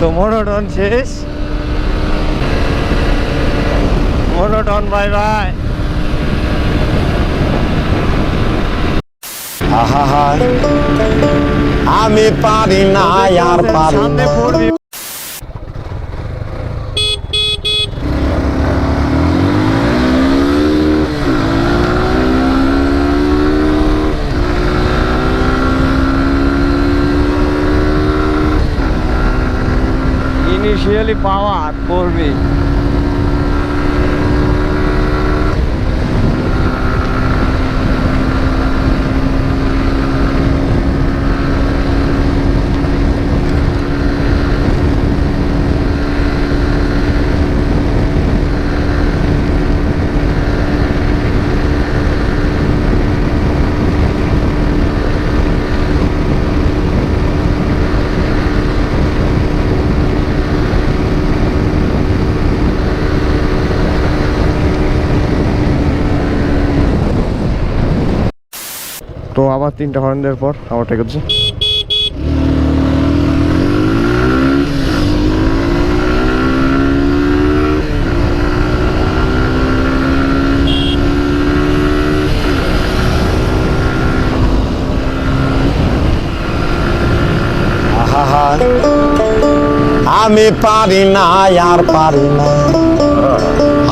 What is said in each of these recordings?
তো মনোটন শেষ। মনোটন বাই বাই। আমি পারি না আর পারি সামনে না। ফোর ইনিশিয়ালি পাওয়ার করবি তো আবার তিনটা হর্ন দেওয়ার পর আবার আছে আহা আমি পারি না, আর পারি না।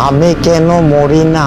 আমি কেন মরি না?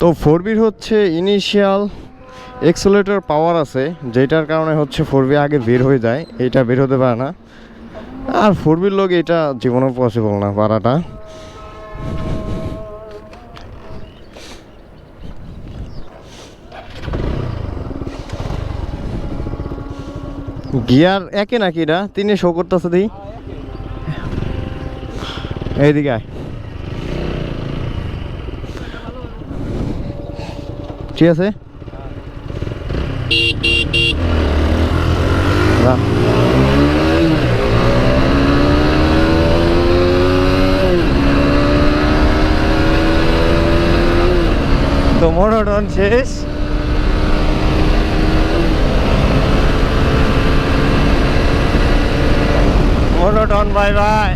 তো ফোর বির হচ্ছে ইনিশিয়াল এক্সেলেটর পাওয়ার আছে যেটার কারণে হচ্ছে ফোর বি আগে বের হয়ে যায়, এটা বের হতে পারে না। আর ফোর বির লোক এটা জীবনেও পসিবল না পারাটা গিয়ার একে নাকি এটা? তিনি শো করতেছে দিই এইদিকে ঠিক আছে। তো মনোটন শেষ। মনোটন বাই বাই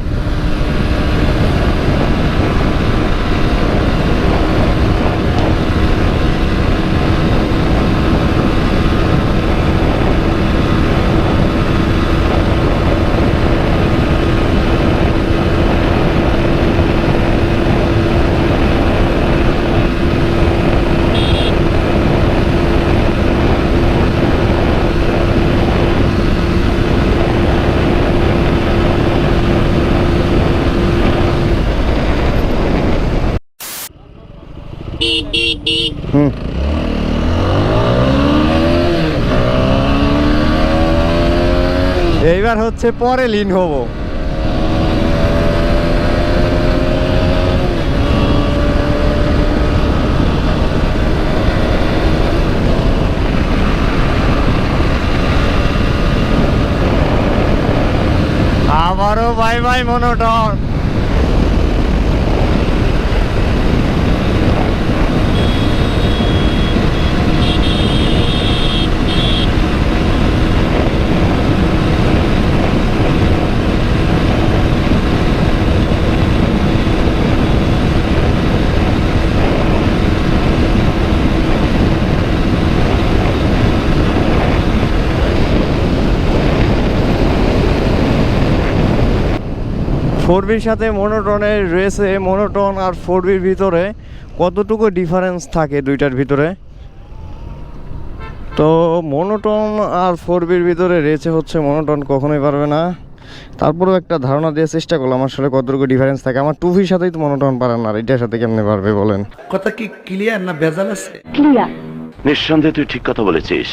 হুম। এইবার হচ্ছে পরে লিন হব। আবারও বাই বাই মনোটন। ফোর বির সাথে মনোটনের রেসে মনোটন আর ফোর বির ভিতরে কতটুকু ডিফারেন্স থাকে দুইটার ভিতরে? তো মনোটন আর ফোর বির ভিতরে রেসে হচ্ছে মনোটন কখনোই পারবে না। তারপরেও একটা ধারণা দেওয়ার চেষ্টা করলাম আসলে কতটুকু ডিফারেন্স থাকে। আমার টুপির সাথেই তো মনোটন পারেন না আর এটার সাথে কেমনে পারবে বলেন? কথা কি ক্লিয়ার না ভেজাল আছে? ক্লিয়ার নিঃসন্দেহে তুই ঠিক কথা বলেছিস।